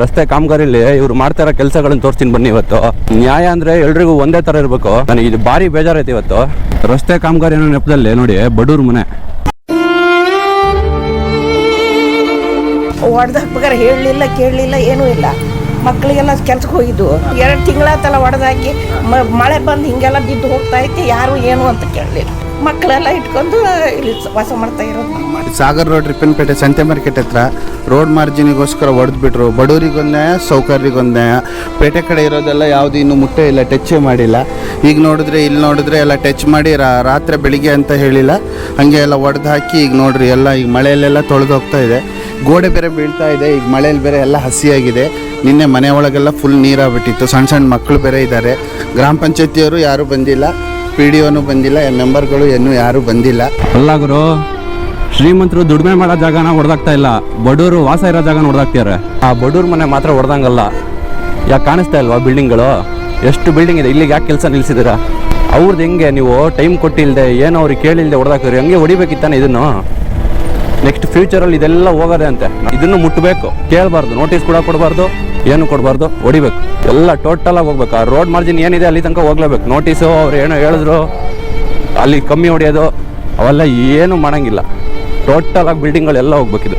ರಸ್ತೆ ಕಾಮಗಾರಿಲಿ ಇವ್ರು ಮಾಡ್ತಾ ಇರೋ ಕೆಲಸಗಳನ್ನ ತೋರಿಸ್ತೀನಿ ಬನ್ನಿ ಇವತ್ತು. ನ್ಯಾಯ ಅಂದ್ರೆ ಎಲ್ರಿಗೂ ಒಂದೇ ತರ ಇರಬೇಕು. ನನಗೆ ಇದು ಭಾರಿ ಬೇಜಾರೈತೆ ಇವತ್ತು. ರಸ್ತೆ ಕಾಮಗಾರಿ ಅನ್ನೋ ನೆಪದಲ್ಲಿ ನೋಡಿ, ಬಡೂರ್ ಮನೆ. ಹೊಡೆದಾಕ್ಬೇಕಾರೆ ಹೇಳಲಿಲ್ಲ, ಕೇಳಲಿಲ್ಲ, ಏನೂ ಇಲ್ಲ. ಮಕ್ಕಳಿಗೆಲ್ಲ ಕೆಲ್ಸಕ್ಕೆ ಹೋಗಿದ್ದು. ಎರಡು ತಿಂಗಳಾತಲ್ಲ ಹೊಡೆದಾಕಿ ಮಳೆ ಬಂದು ಹಿಂಗೆಲ್ಲ ಬಿದ್ದು ಹೋಗ್ತಾ ಐತಿ, ಯಾರು ಏನು ಅಂತ ಕೇಳಲಿಲ್ಲ. ಮಕ್ಕಳೆಲ್ಲ ಇಟ್ಕೊಂಡು ಇಲ್ಲಿ ವಾಸ ಮಾಡ್ತಾ ಇರೋದು. ಸಾಗರ್ ರೋಡ್, ರಿಪ್ಪನ್ಪೇಟೆ, ಸಂತೆ ಮಾರ್ಕೆಟ್ ಹತ್ರ ರೋಡ್ ಮಾರ್ಜಿನಿಗೋಸ್ಕರ ಹೊಡೆದ್ಬಿಟ್ರು ಬಡವರಿಗೊಂದು ನ್ಯಾಯ ಸೌಕರ್ಯರಿಗೊಂದು ಪೇಟೆ ಕಡೆ ಇರೋದೆಲ್ಲ ಯಾವುದು ಇನ್ನೂ ಮುಟ್ಟೆ ಇಲ್ಲ ಟಚ್ಚೇ ಮಾಡಿಲ್ಲ. ಈಗ ನೋಡಿದ್ರೆ, ಇಲ್ಲಿ ನೋಡಿದ್ರೆ ಎಲ್ಲ ಟಚ್ ಮಾಡಿ ರಾತ್ರಿ ಬೆಳಿಗ್ಗೆ ಅಂತ ಹೇಳಿಲ್ಲ. ಹಾಗೆ ಎಲ್ಲ ಒಡೆದು ಹಾಕಿ ಈಗ ನೋಡ್ರಿ, ಎಲ್ಲ ಈಗ ಮಳೆಯಲ್ಲೆಲ್ಲ ತೊಳೆದು ಹೋಗ್ತಾ ಇದೆ. ಗೋಡೆ ಬೇರೆ ಬೀಳ್ತಾ ಇದೆ, ಈಗ ಮಳೆಯಲ್ಲಿ ಬೇರೆ ಎಲ್ಲ ಹಸಿಯಾಗಿದೆ. ನಿನ್ನೆ ಮನೆ ಒಳಗೆಲ್ಲ ಫುಲ್ ನೀರಾಗ್ಬಿಟ್ಟಿತ್ತು. ಸಣ್ಣ ಸಣ್ಣ ಮಕ್ಕಳು ಬೇರೆ ಇದ್ದಾರೆ. ಗ್ರಾಮ ಪಂಚಾಯತಿಯವರು ಯಾರೂ ಬಂದಿಲ್ಲ. ಪಿ ಡಿ ಒನು ಬಂದಿಲ್ಲ ಮೆಂಬರ್ಗಳು ಇನ್ನೂ ಯಾರೂ ಬಂದಿಲ್ಲ. ಅಲ್ಲ ಗುರು ಶ್ರೀಮಂತರು ದುಡಿಮೆ ಮಾಡೋ ಜಾಗನ ಹೊಡೆದಾಗ್ತಾ ಇಲ್ಲ. ಬಡವರು ವಾಸ ಇರೋ ಜಾಗನ ಹೊಡೆದಾಗ್ತಾರೆ ಆ ಬಡವ್ರ ಮನೆ ಮಾತ್ರ ಹೊಡೆದಂಗಲ್ಲ. ಯಾಕೆ ಕಾಣಿಸ್ತಾ ಇಲ್ವಾ ಬಿಲ್ಡಿಂಗ್ಗಳು? ಎಷ್ಟು ಬಿಲ್ಡಿಂಗ್ ಇದೆ? ಇಲ್ಲಿಗೆ ಯಾಕೆ ಕೆಲಸ ನಿಲ್ಸಿದ್ದೀರಾ ಅವ್ರದ್ದು ಹೆಂಗೆ ನೀವು ಟೈಮ್ ಕೊಟ್ಟಿಲ್ಲದೆ ಏನೋ ಅವ್ರಿಗೆ ಕೇಳಿಲ್ಲದೆ ಹೊಡೆದಾಕ್ರಿ ಹಂಗೆ ಹೊಡಿಬೇಕಿತ್ತಾನೆ ಇದನ್ನು? ನೆಕ್ಸ್ಟ್ ಫ್ಯೂಚರಲ್ಲಿ ಇದೆಲ್ಲ ಹೋಗೋದೆ ಅಂತೆ. ಇದನ್ನು ಮುಟ್ಟಬೇಕು ಕೇಳಬಾರ್ದು. ನೋಟಿಸ್ ಕೂಡ ಕೊಡಬಾರ್ದು. ಏನು ಕೊಡಬಾರ್ದು? ಹೊಡಿಬೇಕು. ಎಲ್ಲ ಟೋಟಲ್ ಆಗಿ ಹೋಗ್ಬೇಕು. ಆ ರೋಡ್ ಮಾರ್ಜಿನ್ ಏನಿದೆ ಅಲ್ಲಿ ತನಕ ಹೋಗ್ಲೇಬೇಕು. ನೋಟಿಸು ಅವ್ರು ಏನೋ ಹೇಳಿದ್ರು, ಅಲ್ಲಿ ಕಮ್ಮಿ ಹೊಡೆಯೋದು, ಅವೆಲ್ಲ ಏನು ಮಾಡಂಗಿಲ್ಲ. ಟೋಟಲ್ ಆಗಿ ಬಿಲ್ಡಿಂಗ್ಗಳೆಲ್ಲ ಹೋಗ್ಬೇಕಿದು.